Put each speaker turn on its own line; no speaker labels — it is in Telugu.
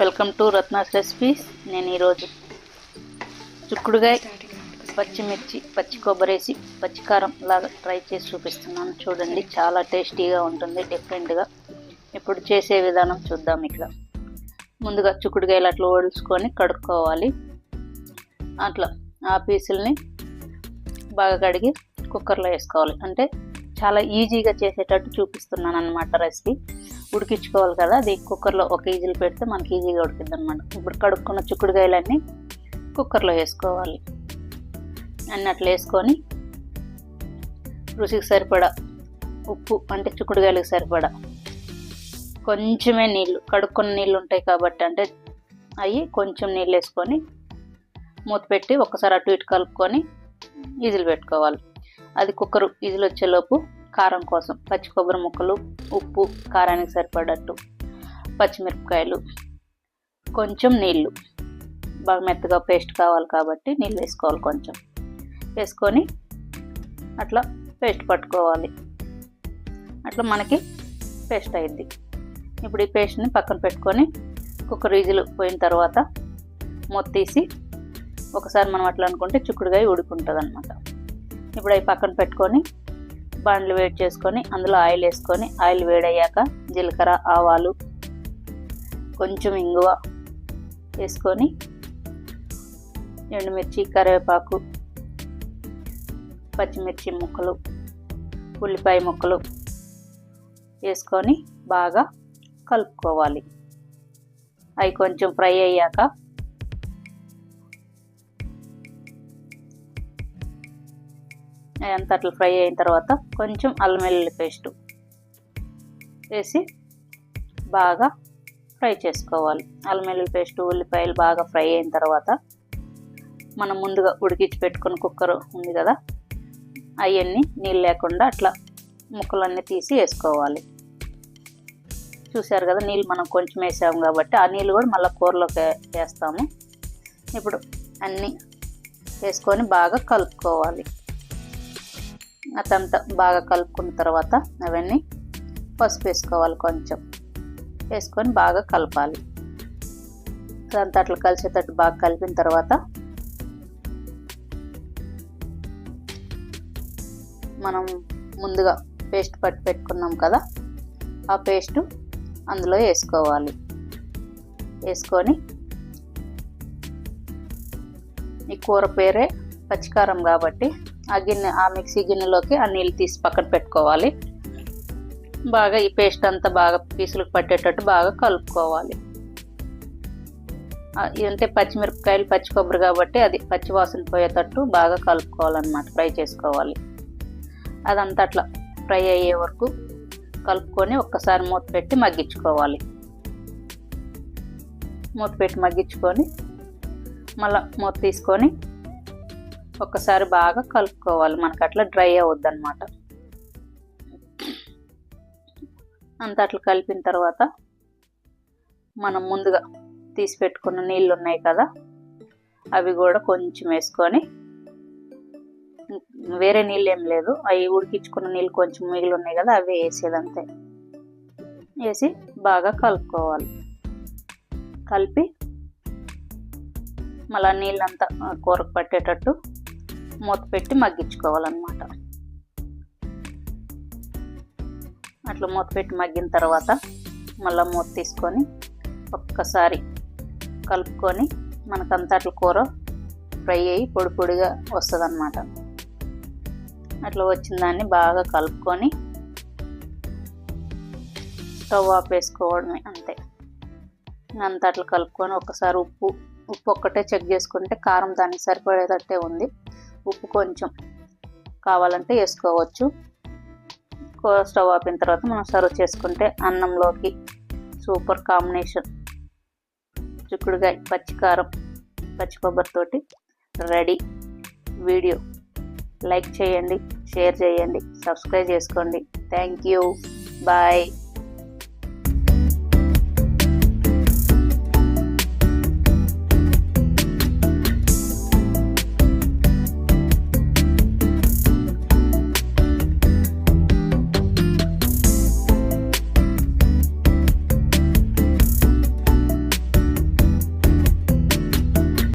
వెల్కమ్ టు రత్నాస్ రెసిపీస్ నేను ఈరోజు చిక్కుడుగాయ పచ్చిమిర్చి పచ్చి కొబ్బరేసి పచ్చికారం లాగా ట్రై చేసి చూపిస్తున్నాను. చూడండి చాలా టేస్టీగా ఉంటుంది డిఫరెంట్గా ఇప్పుడు చేసే విధానం చూద్దాం ఇక్కడ ముందుగా చిక్కుడుగాయలు అట్లా ఓడుచుకొని కడుక్కోవాలి. అట్లా ఆ పీసుల్ని బాగా కడిగి కుక్కర్లో వేసుకోవాలి. అంటే చాలా ఈజీగా చేసేటట్టు చూపిస్తున్నాను అనమాట రెసిపీ ఉడికించుకోవాలి కదా అది కుక్కర్లో ఒక ఈజీలు పెడితే మనకి ఈజీగా ఉడికిద్ది అనమాట ఇప్పుడు కడుక్కున్న చిక్కుడుకాయలన్నీ కుక్కర్లో వేసుకోవాలి. అన్ని అట్లా వేసుకొని రుచికి సరిపడా ఉప్పు అంటే చిక్కుడుగాయలకు సరిపడా కొంచెమే నీళ్ళు. కడుక్కున్న నీళ్ళు ఉంటాయి కాబట్టి అంటే అవి కొంచెం నీళ్ళు వేసుకొని మూత పెట్టి ఒకసారి అటు ఇటు కలుపుకొని ఈజీలు పెట్టుకోవాలి. అది కుక్కరు ఈజీలు వచ్చేలోపు కారం కోసం పచ్చి కొబ్బరి ముక్కలు ఉప్పు కారానికి సరిపడట్టు పచ్చిమిరపకాయలు కొంచెం నీళ్ళు. బాగా మెత్తగా పేస్ట్ కావాలి కాబట్టి నీళ్ళు వేసుకోవాలి కొంచెం. వేసుకొని అట్లా పేస్ట్ పట్టుకోవాలి. అట్లా మనకి పేస్ట్ అయింది. ఇప్పుడు ఈ పేస్ట్ని పక్కన పెట్టుకొని కుక్కర్ ఈజీలు పోయిన తర్వాత మూత తీసి ఒకసారి మనం అట్లా అనుకుంటే చిక్కుడుగా ఉడుకుంటుంది అనమాట ఇప్పుడు అవి పక్కన పెట్టుకొని బాండ్లు వేడి చేసుకొని అందులో ఆయిల్ వేసుకొని ఆయిల్ వేడయ్యాక జీలకర్ర ఆవాలు కొంచెం ఇంగువ వేసుకొని ఎండుమిర్చి కరివేపాకు పచ్చిమిర్చి ముక్కలు ఉల్లిపాయ ముక్కలు వేసుకొని బాగా కలుపుకోవాలి. అవి కొంచెం ఫ్రై అయ్యాక అంత అట్లా ఫ్రై అయిన తర్వాత కొంచెం అల్లం వెల్లుల్లి పేస్ట్ వేసి బాగా ఫ్రై చేసుకోవాలి. అల్లం వెల్లుల్లి పేస్ట్ ఉల్లిపాయలు బాగా ఫ్రై అయిన తర్వాత మనం ముందుగా ఉడికించి పెట్టుకున్న కుక్కర్ ఉంది కదా అవన్నీ నీళ్ళు లేకుండా అట్లా ముక్కలన్నీ తీసి వేసుకోవాలి. చూసారు కదా నీళ్ళు మనం కొంచెం వేసాము కాబట్టి ఆ నీళ్ళు కూడా మళ్ళీ కూరలోకి వేస్తాము. ఇప్పుడు అన్నీ వేసుకొని బాగా కలుపుకోవాలి. అతంతా బాగా కలుపుకున్న తర్వాత అవన్నీ పసుపు వేసుకోవాలి కొంచెం. వేసుకొని బాగా కలపాలి. అదంతా అట్లా కలిసేటట్టు బాగా కలిపిన తర్వాత మనం ముందుగా పేస్ట్ పట్టి పెట్టుకున్నాం కదా ఆ పేస్ట్ అందులో వేసుకోవాలి. వేసుకొని ఈ కూర పేరే పచ్చికారం కాబట్టి ఆ గిన్నె ఆ మిక్సీ గిన్నెలోకి ఆ నీళ్ళు తీసి పక్కన పెట్టుకోవాలి. బాగా ఈ పేస్ట్ అంతా బాగా పీసులకు పట్టేటట్టు బాగా కలుపుకోవాలి. అంటే పచ్చిమిరపకాయలు పచ్చి కొబ్బరి కాబట్టి అది పచ్చి వాసన పోయేటట్టు బాగా కలుపుకోవాలన్నమాట ఫ్రై చేసుకోవాలి. అదంతా అట్లా ఫ్రై అయ్యే వరకు కలుపుకొని ఒక్కసారి మూత పెట్టి మగ్గించుకోవాలి. మూత పెట్టి మగ్గించుకొని మళ్ళీ మూత తీసుకొని ఒక్కసారి బాగా కలుపుకోవాలి. మనకు అట్లా డ్రై అవ్వద్దు అనమాట అంత అట్లా కలిపిన తర్వాత మనం ముందుగా తీసి పెట్టుకున్న నీళ్ళు ఉన్నాయి కదా అవి కూడా కొంచెం వేసుకొని వేరే నీళ్ళు ఏం లేదు. అవి ఉడికించుకున్న నీళ్ళు కొంచెం మిగిలి ఉన్నాయి కదా అవి వేసేదంతే. వేసి బాగా కలుపుకోవాలి. కలిపి మళ్ళీ నీళ్ళంతా కూరకు పట్టేటట్టు మూత పెట్టి మగ్గించుకోవాలన్నమాట. అట్లా మూత పెట్టి మగ్గిన తర్వాత మళ్ళీ మూత తీసుకొని ఒక్కసారి కలుపుకొని మనకంతా అట్లా కూర ఫ్రై అయ్యి పొడి పొడిగా వస్తుంది అనమాట అట్లా వచ్చిన దాన్ని బాగా కలుపుకొని స్టవ్ ఆపేసుకోవడమే వేసుకోవడమే అంతే. అంతా అట్లా కలుపుకొని ఒకసారి ఉప్పు ఉప్పు ఒక్కటే చెక్ చేసుకుంటే కారం దానికి సరిపడేటట్టే ఉంది. ఉప్పు కొంచెం కావాలంటే వేసుకోవచ్చు. స్టవ్ ఆపిన తర్వాత మనం సర్వ్ చేసుకుంటే అన్నంలోకి సూపర్ కాంబినేషన్. చిక్కుడుగాయ పచ్చికారం పచ్చి కొబ్బరితోటి రెడీ. వీడియో లైక్ చేయండి షేర్ చేయండి సబ్స్క్రైబ్ చేసుకోండి. Thank you. బాయ్.